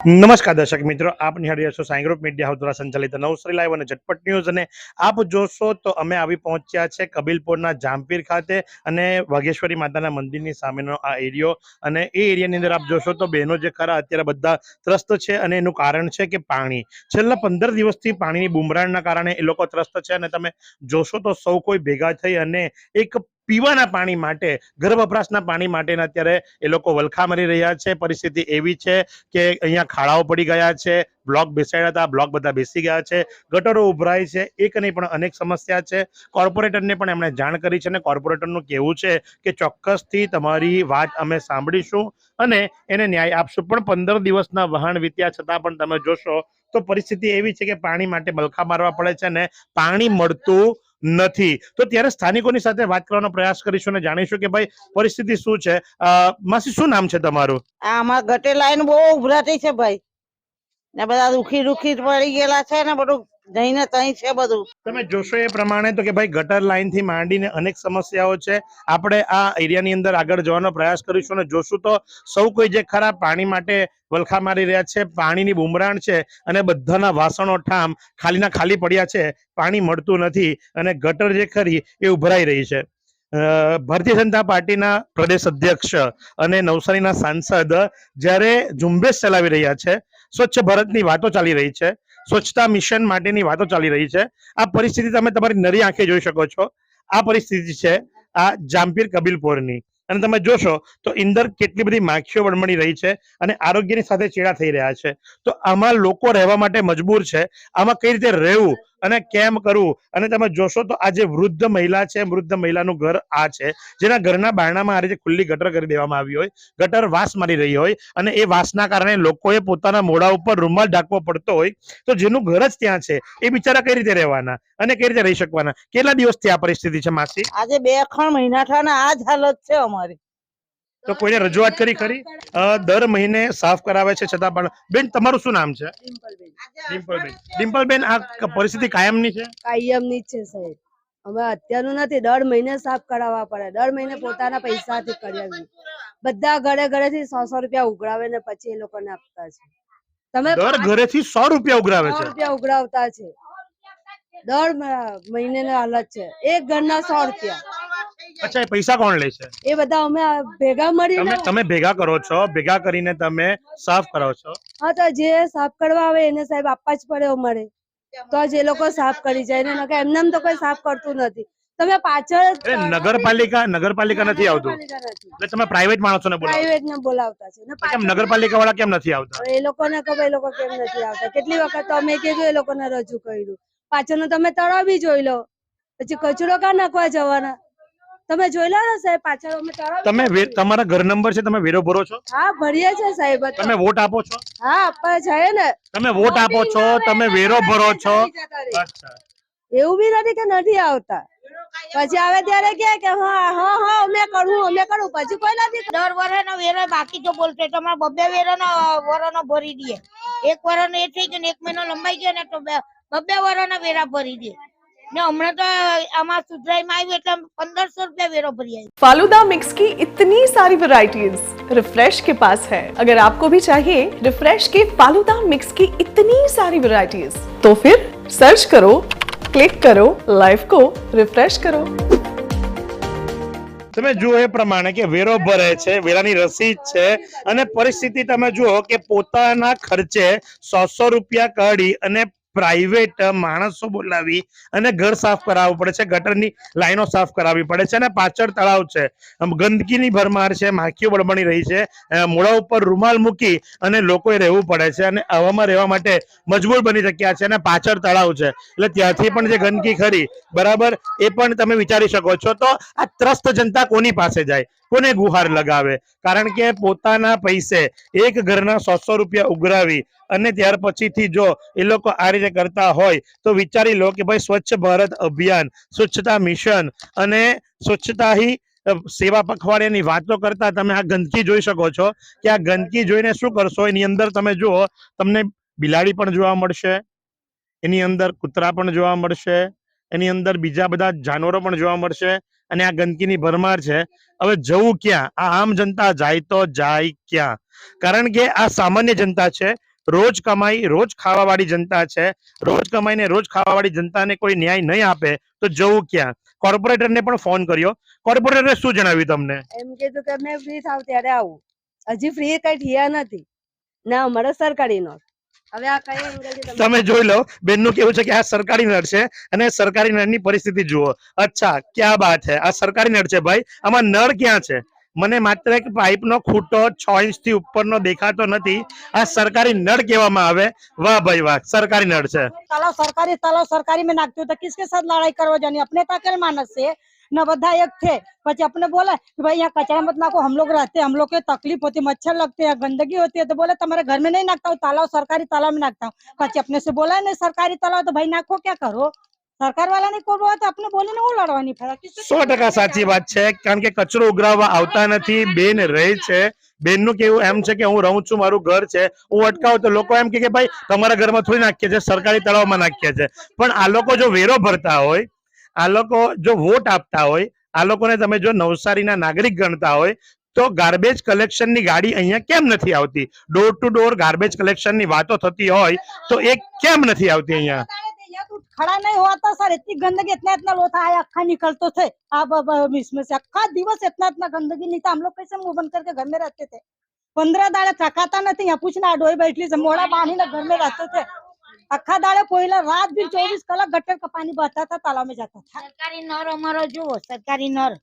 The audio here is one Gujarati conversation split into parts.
નમસ્કાર દર્શક મિત્રો, આપ નિહાળી રહ્યા છો સાઈ ગ્રુપ મીડિયા દ્વારા સંચાલિત નવસરી લાઈવ અને ઝટપટ ન્યૂઝ. અને આપ જોશો તો અમે આવી પહોંચ્યા છે કબીલપુરના જામપીર ખાતે અને વાઘેશ્વરી માતાના મંદિરની સામેનો આ એરિયો. અને એ એરિયાની અંદર આપ જોશો તો બહેનો જે ખરા અત્યારે બધા ત્રસ્ત છે અને એનું કારણ છે કે પાણી. છેલ્લા પંદર દિવસથી પાણીની બુમરાણના કારણે એ લોકો ત્રસ્ત છે અને તમે જોશો તો સૌ કોઈ ભેગા થઈ અને એક પીવાના પાણી માટે ઘર વપરાશના પાણી માટેના અત્યારે એ લોકો વલખા મારી રહ્યા છે. પરિસ્થિતિ એવી છે કે અહીંયા ખાડાઓ પડી ગયા છે, બ્લોક બેસાડ્યા હતા, બ્લોક બધા બેસી ગયા છે, ગટરો ઉભરાય છે. એક નહીં પણ અનેક સમસ્યા છે. કોર્પોરેટરને પણ એમણે જાણ કરી છે અને કોર્પોરેટરનું કહેવું છે કે ચોક્કસથી તમારી વાત અમે સાંભળીશું અને એને ન્યાય આપશું. પણ પંદર દિવસના વહાણ વીત્યા છતાં પણ તમે જોશો તો પરિસ્થિતિ એવી છે કે પાણી માટે બલખા મારવા પડે છે અને પાણી મળતું નથી. તો ત્યારે સ્થાનિકોની સાથે વાત કરવાનો પ્રયાસ કરીશું અને જાણીશું કે ભાઈ પરિસ્થિતિ શું છે. માસી, શું નામ છે તમારું? આ, અમાર ગટે લાઈન બહુ ઉભરાતી છે ભાઈ. ને બધા દુખી દુખી પડી ગયેલા છે ને બધું જઈને તઈ છે બધું. તમે જોશો એ પ્રમાણે તો કે ભાઈ ગટર લાઈનથી માંડીને અનેક સમસ્યાઓ છે. આપણે આ એરિયાની અંદર આગળ જવાનો પ્રયાસ કરીશું અને જોશું તો સૌ કોઈ જે ખરા પાણી માટે વલખા મારી રહ્યા છે, પાણીની બુમરાણ છે અને બધાના વાસણો ઠામ ખાલીના ખાલી પડ્યા છે, પાણી મળતું નથી અને ગટર જે ખરી એ ઉભરાઈ રહી છે. ભારતીય જનતા પાર્ટીના પ્રદેશ અધ્યક્ષ અને નવસારીના સાંસદ જ્યારે ઝુંબેશ ચલાવી રહ્યા છે સ્વચ્છ ભારતની વાતો ચાલી રહી છે. સ્વચ્છતા મિશન માટેની વાતો ચાલી રહી છે. આ પરિસ્થિતિ તમે તમારી નરી આંખે જોઈ શકો છો. આ પરિસ્થિતિ છે આ જામપીર કબીલપોરની. અને તમે જોશો તો ઇંદર કેટલી બધી માખીઓ વળમણી રહી છે અને આરોગ્યની સાથે ચેડા થઈ રહ્યા છે. તો આમાં લોકો રહેવા માટે મજબૂર છે. આમાં કઈ રીતે રહેવું? અને કેમ કરવું અને તમે જોશો તો આ જે વૃદ્ધ મહિલા છે, વૃદ્ધ મહિલાનું ઘર આ છે, જેના ઘરના બારણામાં આ રીતે ખુલ્લી ગટર કરી દેવામાં આવી હોય, ગટર વાસ મારી રહી હોય, અને એ વાસના કારણે લોકોએ પોતાના મોઢા ઉપર રૂમાલ ઢાંકવો પડતો હોય, તો જેનું ઘર જ ત્યાં છે, એ બિચારા કઈ રીતે રહેવાના? અને કઈ રીતે રહી શકવાના? કેટલા દિવસથી આ પરિસ્થિતિ છે, માસી? આજે બે ત્રણ મહિના થયા આ જ હાલત છે અમારી. તો કોઈને રજૂઆત કરી ખરી? દર મહિને સાફ કરાવે છે છતાં પણ. બેન તમારું શું નામ છે? ડિમ્પલબેન. ડિમ્પલબેન આ પરિસ્થિતિ કાયમની છે? કાયમની છે સાહેબ. અમે અત્યારનું નથી દર મહિને સાફ કરાવવા પડે. દર મહિને પોતાના પૈસાથી કરાવી બધા ઘરે ઘરેથી સો સો રૂપિયા ઉઘરાવે ને પછી એ લોકોને આપતા છે. તમે દર ઘરેથી સો રૂપિયા ઉઘરાવે છે? રૂપિયા ઉઘરાવતા છે. દર મહિને હાલત છે. એક ઘરના સો રૂપિયા. અચ્છા એ પૈસા કોણ લે છે? એ બધા અમે ભેગા મળીને તમે તમે ભેગા કરો છો ભેગા કરીને તમે સાફ કરો છો? હા તો જે સાફ કરવા આવે એને સાહેબ આપવા જ પડે અમારે. તો જ એ લોકો સાફ કરી જાય. ને નકર એમને તો કોઈ સાફ કરતું નથી. તમે પાછળ નગરપાલિકા નગરપાલિકા નથી આવતું? એટલે તમે પ્રાઇવેટ માણસોને બોલાવો? પ્રાઇવેટ ને બોલાવતા છે. ને કેમ નગરપાલિકા વાળા કેમ નથી આવતા? એ એ લોકોને ખબર એ લોકો કેમ નથી આવતા? કેટલી વખત તો અમે કીધું એ લોકોને રજૂ કર્યું. પાછળનું તમે તળાવ બી જોઈ લો. પછી કચરો ક્યાં નાખવા જવાના? તમે જોઈ લો ને સાહેબ પાછળ અમે તમે વે- તમારા ઘર નંબર છે તમે વેરો ભરો છો? હા ભરીએ છે સાહેબ તો. તમે વોટ આપો છો? હા આપવા જાય ને. તમે વોટ આપો છો તમે વેરો ભરો છો? અચ્છા એવું બી નથી કે નથી આવતા. પછી આવે ત્યારે કે કે હા હા હા અમે કરું અમે કરું પછી કોઈ નથી દર વર્ષનો વેરો બાકી તો બોલતો તમારે બબ્બે વેરોનો વરોનો ભરી દે. એક વરનો એ થઈ ગયો ને એક મહિનો લંબાઈ ગયો ને તો બે- બબ્બે વરોના વેરા ભરી દે. ને હમણાં તો આમાં સુધરાઈમાં આવ્યું એટલે પંદરસો રૂપિયા વેરો ભરી આવ્યો फालूदा मिक्स की इतनी सारी वैरायटीज रिफ्रेश के पास है अगर आपको भी चाहिए रिफ्रेश के फालूदा मिक्स की इतनी सारी वैरायटीज तो फिर सर्च करो क्लिक करो लाइफ को रिफ्रेश करो તમે જુઓ એ પ્રમાણે કે વેરો ભરે છે વેરાની રસીદ છે અને પરિસ્થિતિ તમે જુઓ કે પોતાના ખર્ચે સો સો રૂપિયા કાઢી અને પ્રાઇવેટ માણસો બોલાવી અને ઘર સાફ કરાવવું પડે છે, ગટરની લાઈનો સાફ કરાવવી પડે છે અને પાછળ તળાવ છે. ગંદકીની ભરમાર છે, માખીઓ બળબણી રહી છે મોડા ઉપર રૂમાલ મૂકી અને લોકોએ રહેવું પડે છે અને આવામાં રહેવા માટે મજબૂર બની શક્યા છે અને પાછળ તળાવ છે. એટલે ત્યાંથી પણ જે ગંદકી ખરી, બરાબર, એ પણ તમે વિચારી શકો છો. તો આ ત્રસ્ત જનતા કોની પાસે જાય? કોને ગુહાર લગાવે? કારણ કે પોતાના પૈસે એક ઘરના સોસો રૂપિયા ઉઘરાવી અને ત્યાર પછીથી જો એ લોકો આ રીતે કરતા હોય, તો વિચારી લો કે ભાઈ સ્વચ્છ ભારત અભિયાન, સ્વચ્છતા મિશન અને સ્વચ્છતા હી સેવા પખવાડિયાની વાતો કરતા તમે આ ગંદકી જોઈ શકો છો કે આ ગંદકી જોઈને શું કરશો? એની અંદર તમે જુઓ, તમને બિલાડી પણ જોવા મળશે, એની અંદર કૂતરા પણ જોવા મળશે, એની અંદર બીજા બધા જાનવરો પણ જોવા મળશે અને આ ગંદકીની ભરમાર છે. હવે જવું ક્યાં? આ આમ જનતા જાય તો જાય ક્યાં? કારણ કે આ સામાન્ય જનતા છે. રોજ કમાઈ રોજ ખાવાવાળી જનતા છે. રોજ કમાઈને રોજ ખાવાવાળી જનતાને કોઈ ન્યાય નહીં આપે તો જવું ક્યાં? કોર્પોરેટરને પણ ફોન કર્યો. કોર્પોરેટરે શું જણાવ્યું તમને? એમ કીધું કે મેં ફ્રી થાવ ત્યારે આવું. હજી ફ્રી કઈ થયા નથી. ના અમારે સરકારી નોટ. હવે આ કઈ એંગલથી તમે તમે જોઈ લો બેનનું કેવું છે કે આ સરકારી નળ છે અને સરકારી નળની પરિસ્થિતિ જુઓ. અચ્છા ક્યાં બાત છે? આ સરકારી નળ છે ભાઈ? આમાં નળ ક્યાં છે? મને માત્ર એક પાઇપનો ખૂટો છ ઇંચથી ઉપરનો દેખાતો નથી આ સરકારી નળ કહેવામાં આવે વાહ ભાઈ વાહ સરકારી નળ છે तालाब सरकारी तालाब सरकारी में नाखते हो तो किसके साथ लड़ाई करवा जानी अपने ताकल मानस से न બધા એક थे પછી अपने बोला कि भाई यहाँ कचरा मत नाखो हम लोग रहते हैं हम लोग के तकलीफ होती है मच्छर लगते हैं गंदगी होती है तो बोले तुम्हारे घर में नहीं नाखता हूँ तालाब सरकारी तालाब में नाखता हूँ પછી अपने से बोला नहीं सरकारी तालाब तो भाई नाखो क्या करो વાત છે કચરો ઉઘરાવવા નથી હું રહું છું, મારું ઘર છે. હું અટકાવું તો લોકો એમ કે ભાઈ, તમારા ઘરમાં થોડી નાખીએ છે, સરકારી તળાવમાં નાખીએ છે. પણ આ લોકો જો વેરો ભરતા હોય, આ લોકો જો વોટ આપતા હોય, આ લોકોને તમે જો નવસારીના નાગરિક ગણતા હોય, તો ગાર્બેજ કલેક્શનની ગાડી અહીંયા કેમ નથી આવતી? ડોર ટુ ડોર ગાર્બેજ કલેક્શનની વાતો થતી હોય, તો એ કેમ નથી આવતી અહીંયા? खड़ा नहीं हुआ था सर इतनी गंदगी इतना इतना लोथा आया अक्खा निकलते थे अब अब अब इसमें से अक्खा दिवस इतना इतना गंदगी नहीं था हम लोग कैसे मुंह बंद करके घर में रहते थे पंद्रह दाड़े थकाता नहीं यहाँ पूछना डोई बैठी से मोड़ा बांधी ना घर में रहते थे अक्खा दाड़े कोयला रात दिन चौबीस कलाक गटर का पानी बहता था तालाब में जाता था સરકારી નર અમારો જુઓ સરકારી નર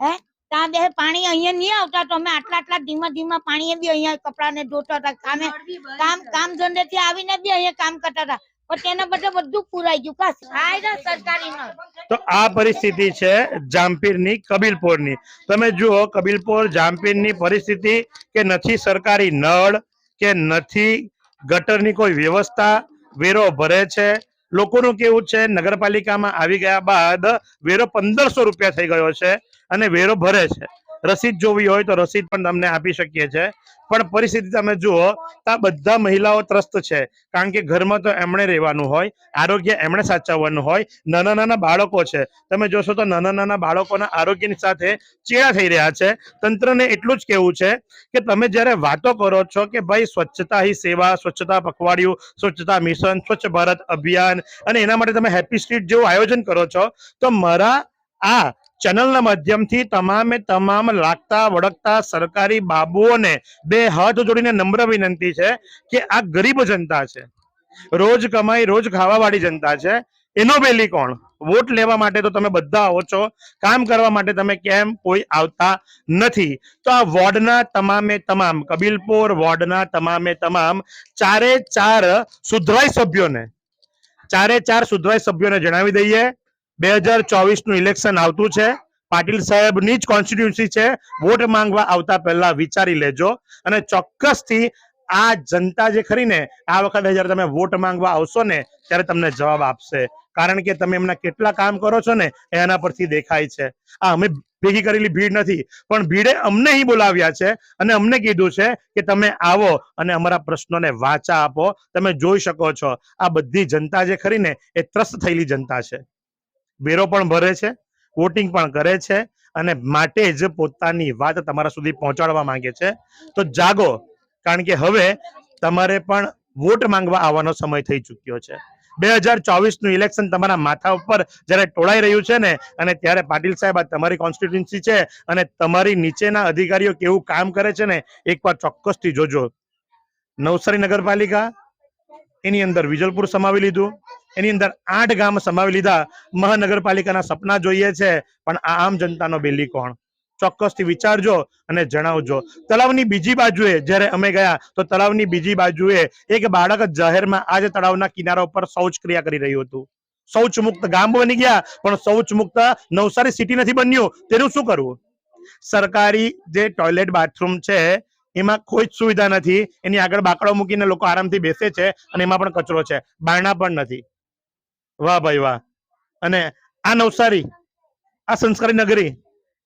હે ત્યાં બે પાણી અહીંયા નહીં આવતા તો અમે આટલા આટલા ધીમા ધીમા પાણીએ બી અહીંયા કપડાને ધોતા હતા કામે કામ કામ ધંધે થી આવીને બી અહીંયા કામ કરતા હતા પણ તેના બદલે બધું પુરાઈ ગયું કા સાયરા સરકારી નર તો આ પરિસ્થિતિ છે જામપીરની કબીલપોરની. તમે જુઓ કબીલપોર જામપીરની પરિસ્થિતિ કે નથી સરકારી નળ કે નથી ગટરની કોઈ વ્યવસ્થા વેરો ભરે છે. લોકોનું કેવું છે નગરપાલિકામાં આવી ગયા બાદ વેરો પંદરસો રૂપિયા થઈ ગયો છે અને વેરો ભરે છે. રસીદ જોવી હોય તો રસીદ પણ તમને આપી શકીએ છે પણ પરિસ્થિતિ તમે જુઓ, તો બધા મહિલાઓ ત્રસ્ત છે. કારણ કે ઘરમાં તો એમણે રહેવાનું હોય, આરોગ્ય એમણે સાચવવાનું હોય, નાના નાના બાળકો છે. તમે જોશો તો નાના નાના બાળકોના આરોગ્યની સાથે ચેડા થઈ રહ્યા છે. તંત્રને એટલું જ કહેવું છે કે તમે જ્યારે વાતો કરો છો કે ભાઈ સ્વચ્છતા હી સેવા, સ્વચ્છતા પખવાડિયું, સ્વચ્છતા મિશન, સ્વચ્છ ભારત અભિયાન, અને એના માટે તમે હેપી સ્ટ્રીટ જેવું આયોજન કરો છો, તો મારા આ ચેનલના માધ્યમથી તમામે તમામ લાગતા, વળગતા સરકારી બાબુઓને બે હાથ જોડીને નમ્ર વિનંતી છે કે આ ગરીબ જનતા છે. રોજ કમાઈ, રોજ ખાવાવાળી જનતા છે. એનો બેલી કોણ? વોટ લેવા માટે તો તમે બધા આવો છો. કામ કરવા માટે તમે કેમ કોઈ આવતા નથી? તો આ વોર્ડના તમામે તમામ, કબીલપુર વોર્ડના તમામે તમામ ચારે ચાર સુધરાઈ સભ્યોને, ચારે ચાર સુધરાઈ સભ્યોને જણાવી દઈએ. બે હજાર ચોવીસનું ઇલેક્શન આવતું છે. પાટીલ સાહેબની જ કોન્સ્ટિટ્યુન્સી છે. વોટ માંગવા આવતા પહેલા વિચારી લેજો. અને ચોક્કસથી આ જનતા જે ખરી ને, આ વખતે જ્યારે તમે વોટ માંગવા આવશો ને, ત્યારે તમને જવાબ આપશે. કારણ કે તમે એમના કેટલા કામ કરો છો ને એના પરથી દેખાય છે. આ અમે ભેગી કરેલી ભીડ નથી, પણ ભીડે અમને અહીં બોલાવ્યા છે અને અમને કીધું છે કે તમે આવો અને અમારા પ્રશ્નોને વાચા આપો. તમે જોઈ શકો છો, આ બધી જનતા જે ખરી ને, એ ત્રસ્ત થયેલી જનતા છે. વેરો પણ ભરે છે. વોટિંગ પણ કરે છે અને માટે જ પોતાની વાત તમારા સુધી પહોંચાડવા માંગે છે. તો જાગો, કારણ કે હવે તમારે પણ વોટ માંગવા આવવાનો સમય થઈ ચૂક્યો છે. બે હજાર ચોવીસનું ઇલેક્શન તમારા માથા ઉપર જ્યારે ટોળાઈ રહ્યું છે ને, અને ત્યારે પાટીલ સાહેબ આ તમારી કોન્સ્ટિટ્યુન્સી છે અને તમારી નીચેના અધિકારીઓ કેવું કામ કરે છે ને, એકવાર ચોક્કસથી જોજો. નવસારી નગરપાલિકા, એની અંદર વિજલપુર સમાવી લીધું. એની અંદર આઠ ગામ સમાવી લીધા. મહાનગરપાલિકાના સપના જોઈએ છે, પણ આ આમ જનતાનો બેલી કોણ? ચોક્કસથી વિચારજો અને જણાવજો. તળાવની બીજી બાજુએ જ્યારે અમે ગયા, તો તળાવની બીજી બાજુએ એક બાળક જાહેરમાં આજે તળાવના કિનારા ઉપર શૌચ ક્રિયા કરી રહ્યું હતું. શૌચ મુક્ત ગામ બની ગયા, પણ શૌચ મુક્ત નવસારી સિટી નથી બન્યું. તેનું શું કરવું? સરકારી જે ટોયલેટ બાથરૂમ છે, એમાં કોઈ જ સુવિધા નથી. એની આગળ બાકડો મૂકીને લોકો આરામથી બેસે છે અને એમાં પણ કચરો છે. બારણા પણ નથી. વાહ ભાઈ વાહ. અને આ નવસારી, આ સંસ્કારી નગરી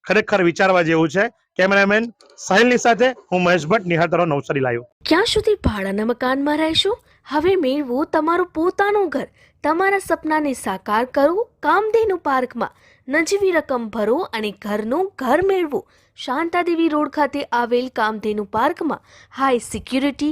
ખરેખર વિચારવા જેવું છે. કેમેરામેન સાહિલની સાથે હું મહેશ ભટ્ટ નિહાળતરો નવસારી લાવ્યો ક્યાં સુધી ભાડાના મકાનમાં રહેશો? હવે મેળવો તમારું પોતાનું ઘર. તમારા સપનાને સાકાર કરો કામધેનુ પાર્કમાં. નજીવી રકમ ભરો અને ઘરનું ઘર મેળવો. શાંતાદેવી રોડ ખાતે આવેલ કામધેનુ પાર્કમાં high security